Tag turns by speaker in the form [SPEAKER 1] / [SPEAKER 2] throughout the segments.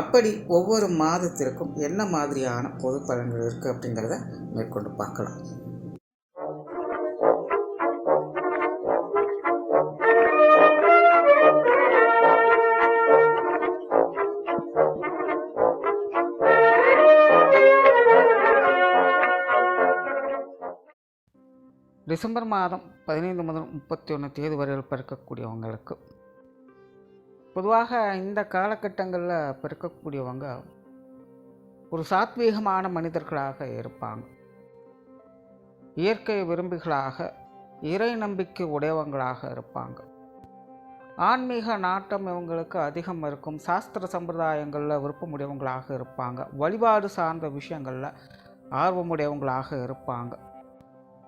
[SPEAKER 1] அப்படி ஒவ்வொரு மாதத்திற்கும் என்ன மாதிரியான பொது பலன்கள் இருக்குது அப்படிங்கிறத மேற்கொண்டு பார்க்கலாம். டிசம்பர் மாதம் பதினைந்து முதல் முப்பத்தி ஒன்று தேதி வரையில் பிறக்கக்கூடியவங்களுக்கு பொதுவாக இந்த காலகட்டங்களில் பிறக்கக்கூடியவங்க ஒரு சாத்வீகமான மனிதர்களாக இருப்பாங்க. இயற்கை விரும்பிகளாக இறை நம்பிக்கை உடையவங்களாக இருப்பாங்க. ஆன்மீக நாட்டம் இவங்களுக்கு அதிகம் இருக்கும். சாஸ்திர சம்பிரதாயங்களில் விருப்பமுடையவங்களாக இருப்பாங்க. வழிபாடு சார்ந்த விஷயங்களில் ஆர்வமுடையவங்களாக இருப்பாங்க.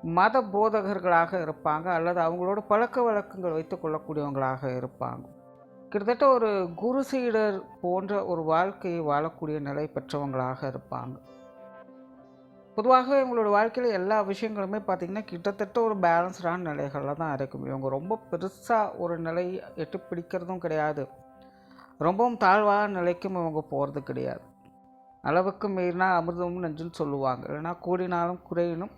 [SPEAKER 1] மத போதகர்களாக இருப்பாங்க. அல்லது அவங்களோட பழக்க வழக்கங்கள் வைத்து கொள்ளக்கூடியவங்களாக இருப்பாங்க. கிட்டத்தட்ட ஒரு குரு சீடர் போன்ற ஒரு வாழ்க்கையை வாழக்கூடிய நிலை பெற்றவங்களாக இருப்பாங்க. பொதுவாகவே இவங்களோட வாழ்க்கையில் எல்லா விஷயங்களுமே பார்த்திங்கன்னா கிட்டத்தட்ட ஒரு பேலன்ஸ்டான நிலைகளில் தான் இருக்கும். இவங்க ரொம்ப பெருசாக ஒரு நிலை எட்டு பிடிக்கிறதும் கிடையாது. ரொம்பவும் தாழ்வான நிலைக்கும் இவங்க போகிறது கிடையாது. அளவுக்கு மீறினா அமிர்தமும் நெஞ்சுன்னு சொல்லுவாங்க. இல்லைனா கூடினாலும் குறையினும்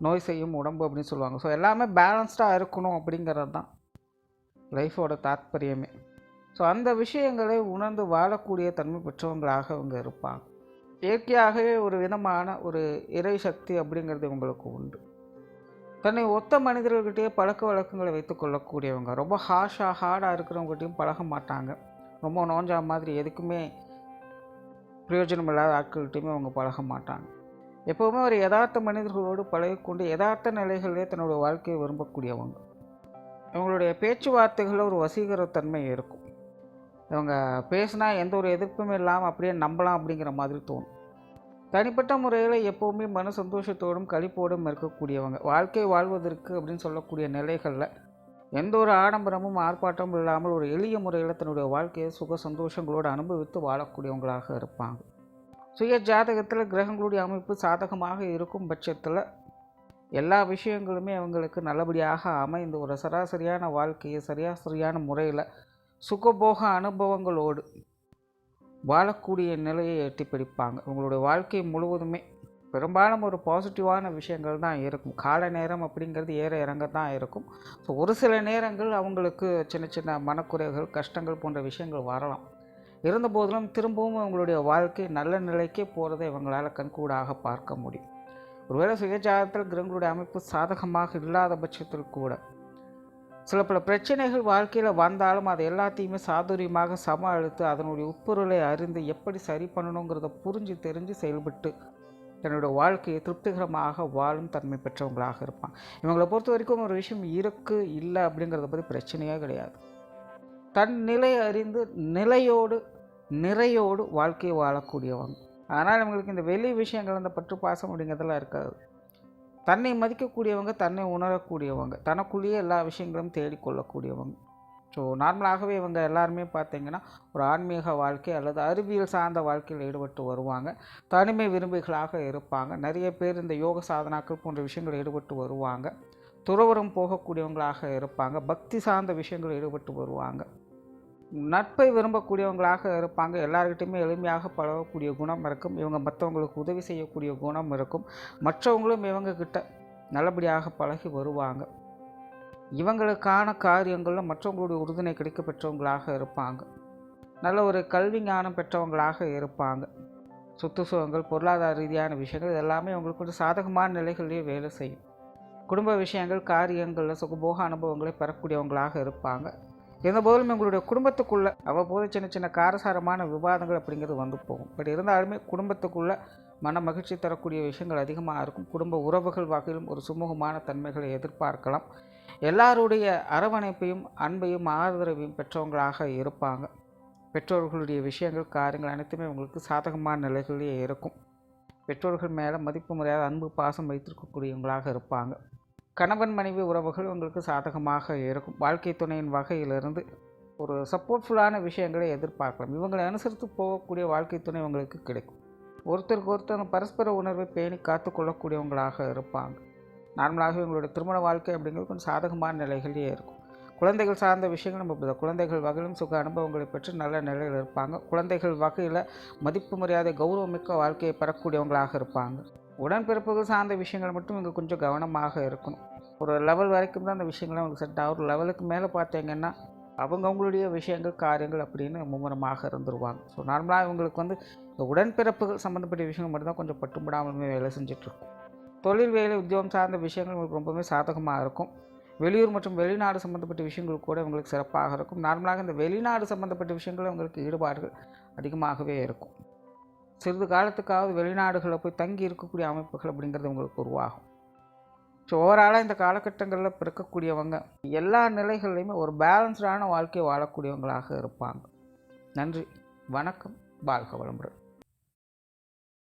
[SPEAKER 1] நோய் செய்யும் உடம்பு அப்படின்னு சொல்லுவாங்க. ஸோ எல்லாமே பேலன்ஸ்டாக இருக்கணும் அப்படிங்கிறது தான் லைஃபோட தாத்பரியமே. ஸோ அந்த விஷயங்களை உணர்ந்து வாழக்கூடிய தன்மை பெற்றவங்களாக அவங்க இருப்பாங்க. இயற்கையாகவே ஒரு விதமான ஒரு இறை சக்தி அப்படிங்கிறது இவங்களுக்கு உண்டு. தன்னை ஒத்த மனிதர்கள்கிட்டயே பழக்க வழக்கங்களை வைத்து கொள்ளக்கூடியவங்க ரொம்ப ஹாஷாக ஹார்டாக இருக்கிறவங்ககிட்டையும் பழக மாட்டாங்க. ரொம்ப நோஞ்சா மாதிரி எதுக்குமே பிரயோஜனம் இல்லாத ஆட்கள்கிட்டையுமே அவங்க பழக மாட்டாங்க. எப்போவுமே ஒரு யதார்த்த மனிதர்களோடு பழகிக்கொண்டு யதார்த்த நிலைகளிலே தன்னோட வாழ்க்கையை விரும்பக்கூடியவங்க. அவங்களுடைய பேச்சுவார்த்தைகளில் ஒரு வசீகரத்தன்மை இருக்கும். இவங்க பேசினா எந்த ஒரு எதிர்ப்பும் இல்லாமல் அப்படியே நம்பலாம் அப்படிங்கிற மாதிரி தோணும். தனிப்பட்ட முறையில் எப்போவுமே மன சந்தோஷத்தோடும் கழிப்போடும் இருக்கக்கூடியவங்க. வாழ்க்கை வாழ்வதற்கு அப்படின்னு சொல்லக்கூடிய நிலைகளில் எந்த ஒரு ஆடம்பரமும் ஆர்ப்பாட்டமும் இல்லாமல் ஒரு எளிய முறையில் தன்னுடைய வாழ்க்கையை சுக சந்தோஷங்களோடு அனுபவித்து வாழக்கூடியவங்களாக இருப்பாங்க. சுய ஜாதகத்தில் கிரகங்களுடைய அமைப்பு சாதகமாக இருக்கும் பட்சத்தில் எல்லா விஷயங்களுமே அவங்களுக்கு நல்லபடியாக அமைந்து ஒரு சராசரியான வாழ்க்கையை சரியாசரியான முறையில் சுகபோக அனுபவங்களோடு வாழக்கூடிய நிலையை எட்டி பிடிப்பாங்க உங்களுடைய வாழ்க்கை முழுவதுமே பெரும்பாலும் ஒரு பாசிட்டிவான விஷயங்கள் தான் இருக்கும். கால நேரம் அப்படிங்கிறது ஏற இறங்க தான் இருக்கும். ஸோ ஒரு சில நேரங்கள் அவங்களுக்கு சின்ன சின்ன மனக்குறைகள் கஷ்டங்கள் போன்ற விஷயங்கள் வரலாம். இருந்தபோதிலும் திரும்பவும் அவங்களுடைய வாழ்க்கை நல்ல நிலைக்கே போகிறதை இவங்களால் கண்கூடாக பார்க்க முடியும். ஒருவேளை சுயஜாதத்தில் கிரகங்களுடைய அமைப்பு சாதகமாக இல்லாத பட்சத்தில் கூட சில பல பிரச்சனைகள் வாழ்க்கையில் வந்தாலும் அதை எல்லாத்தையுமே சாதுரியமாக சமாளித்து அழுத்து அதனுடைய உட்பொருளை அறிந்து எப்படி சரி பண்ணணுங்கிறத புரிஞ்சு தெரிஞ்சு செயல்பட்டு தன்னுடைய வாழ்க்கையை திருப்திகரமாக வாழும் தன்மை பெற்றவங்களாக இருப்பான் இவங்களை பொறுத்த வரைக்கும் ஒரு விஷயம் இருக்குது இல்லை அப்படிங்கிறத பற்றி பிரச்சனையே கிடையாது. தன் நிலை அறிந்து நிலையோடு நிறையோடு வாழ்க்கையை வாழக்கூடியவங்க. அதனால் இவங்களுக்கு இந்த வெளி விஷயங்கள் அந்த பற்று பாசம் அப்படிங்கிறதெல்லாம் இருக்காது. தன்னை மதிக்கக்கூடியவங்க தன்னை உணரக்கூடியவங்க தனக்குள்ளேயே எல்லா விஷயங்களும் தேடிக்கொள்ளக்கூடியவங்க. ஸோ நார்மலாகவே இவங்க எல்லாருமே பார்த்திங்கன்னா ஒரு ஆன்மீக வாழ்க்கை அல்லது அறிவியல் சார்ந்த வாழ்க்கையில் ஈடுபட்டு வருவாங்க. தனிமை விரும்பிகளாக இருப்பாங்க. நிறைய பேர் இந்த யோக சாதனாக்கள் போன்ற விஷயங்களில் ஈடுபட்டு வருவாங்க. துறவரம் போகக்கூடியவங்களாக இருப்பாங்க. பக்தி சார்ந்த விஷயங்கள் ஈடுபட்டு வருவாங்க. நட்பை விரும்பக்கூடியவங்களாக இருப்பாங்க. எல்லாருக்கிட்டையுமே எளிமையாக பழகக்கூடிய குணம் இருக்கும். இவங்க மற்றவங்களுக்கு உதவி செய்யக்கூடிய குணம் இருக்கும். மற்றவங்களும் இவங்கக்கிட்ட நல்லபடியாக பழகி வருவாங்க. இவங்களுக்கான காரியங்களில் மற்றவங்களுடைய உறுதுணை கிடைக்க பெற்றவங்களாக இருப்பாங்க. நல்ல ஒரு கல்வி ஞானம் பெற்றவங்களாக இருப்பாங்க. சொத்து பொருளாதார ரீதியான விஷயங்கள் இது எல்லாமே அவங்களுக்கு கொஞ்சம் சாதகமான நிலைகளிலேயே வேலை செய்யும். குடும்ப விஷயங்கள் காரியங்களில் சுகபோக அனுபவங்களை பெறக்கூடியவங்களாக இருப்பாங்க. இருந்தபோதிலும் எங்களுடைய குடும்பத்துக்குள்ளே அவ்வப்போது சின்ன சின்ன காரசாரமான விவாதங்கள் அப்படிங்கிறது வந்து போகும். பட் இருந்தாலுமே குடும்பத்துக்குள்ளே மன மகிழ்ச்சி தரக்கூடிய விஷயங்கள் அதிகமாக இருக்கும். குடும்ப உறவுகள் வகையிலும் ஒரு சுமூகமான தன்மைகளை எதிர்பார்க்கலாம். எல்லாருடைய அரவணைப்பையும் அன்பையும் ஆதரவையும் பெற்றவங்களாக இருப்பாங்க. பெற்றோர்களுடைய விஷயங்கள் காரியங்கள் அனைத்துமே உங்களுக்கு சாதகமான நிலைகளிலே இருக்கும். பெற்றோர்கள் மேலே மதிப்பு முறையாக அன்பு பாசம் வைத்திருக்கக்கூடியவங்களாக இருப்பாங்க. கணவன் மனைவி உறவுகள் உங்களுக்கு சாதகமாக இருக்கும். வாழ்க்கை துணையின் வகையிலிருந்து ஒரு சப்போர்ட்ஃபுல்லான விஷயங்களை எதிர்பார்க்கலாம். இவங்களை அனுசரித்து போகக்கூடிய வாழ்க்கை துணை உங்களுக்கு கிடைக்கும். ஒருத்தருக்கு ஒருத்தர் பரஸ்பர உணர்வை பேணி காத்து கொள்ளக்கூடியவங்களாக இருப்பாங்க. நார்மலாகவே உங்களுடைய திருமண வாழ்க்கை அப்படிங்கிறது கொஞ்சம் சாதகமான நிலைகளிலே இருக்கும். குழந்தைகள் சார்ந்த விஷயங்கள் நம்ம குழந்தைகள் வகையிலும் சுக அனுபவங்களை பெற்று நல்ல நிலையில் இருப்பாங்க. குழந்தைகள் வகையில் மதிப்பு மரியாதை கௌரவமிக்க வாழ்க்கையை பெறக்கூடியவங்களாக இருப்பாங்க. உடன்பிறப்புகள் சார்ந்த விஷயங்கள் மட்டும் இங்கே கொஞ்சம் கவனமாக இருக்கணும். ஒரு லெவல் வரைக்கும் தான் அந்த விஷயங்கள்லாம் அவங்களுக்கு செட் ஆகும். ஒரு லெவலுக்கு மேலே பார்த்தீங்கன்னா அவங்கவுங்களுடைய விஷயங்கள் காரியங்கள் அப்படின்னு மும்முரமாக இருந்துருவாங்க. ஸோ நார்மலாக இவங்களுக்கு வந்து இந்த உடன்பிறப்புகள் சம்மந்தப்பட்ட விஷயங்கள் மட்டும்தான் கொஞ்சம் பட்டுப்படாமலுமே வேலை செஞ்சிட்ருக்கும். தொழில் வேலை உத்தியோகம் சார்ந்த விஷயங்கள் உங்களுக்கு ரொம்பவே சாதகமாக இருக்கும். வெளியூர் மற்றும் வெளிநாடு சம்மந்தப்பட்ட விஷயங்கள் கூட உங்களுக்கு சிறப்பாக இருக்கும். நார்மலாக இந்த வெளிநாடு சம்மந்தப்பட்ட விஷயங்கள் உங்களுக்கு ஈடுபாடுகள் அதிகமாகவே இருக்கும். சிறிது காலத்துக்காவது வெளிநாடுகளில் போய் தங்கி இருக்கக்கூடிய அமைப்புகள் அப்படிங்கிறது உங்களுக்கு உருவாகும். ஓவராலாக இந்த காலகட்டங்களில் பிறக்கக்கூடியவங்க எல்லா நிலைகள்லையுமே ஒரு பேலன்ஸ்டான வாழ்க்கையை வாழக்கூடியவங்களாக இருப்பாங்க. நன்றி வணக்கம் வாழ்க வளமுடன்.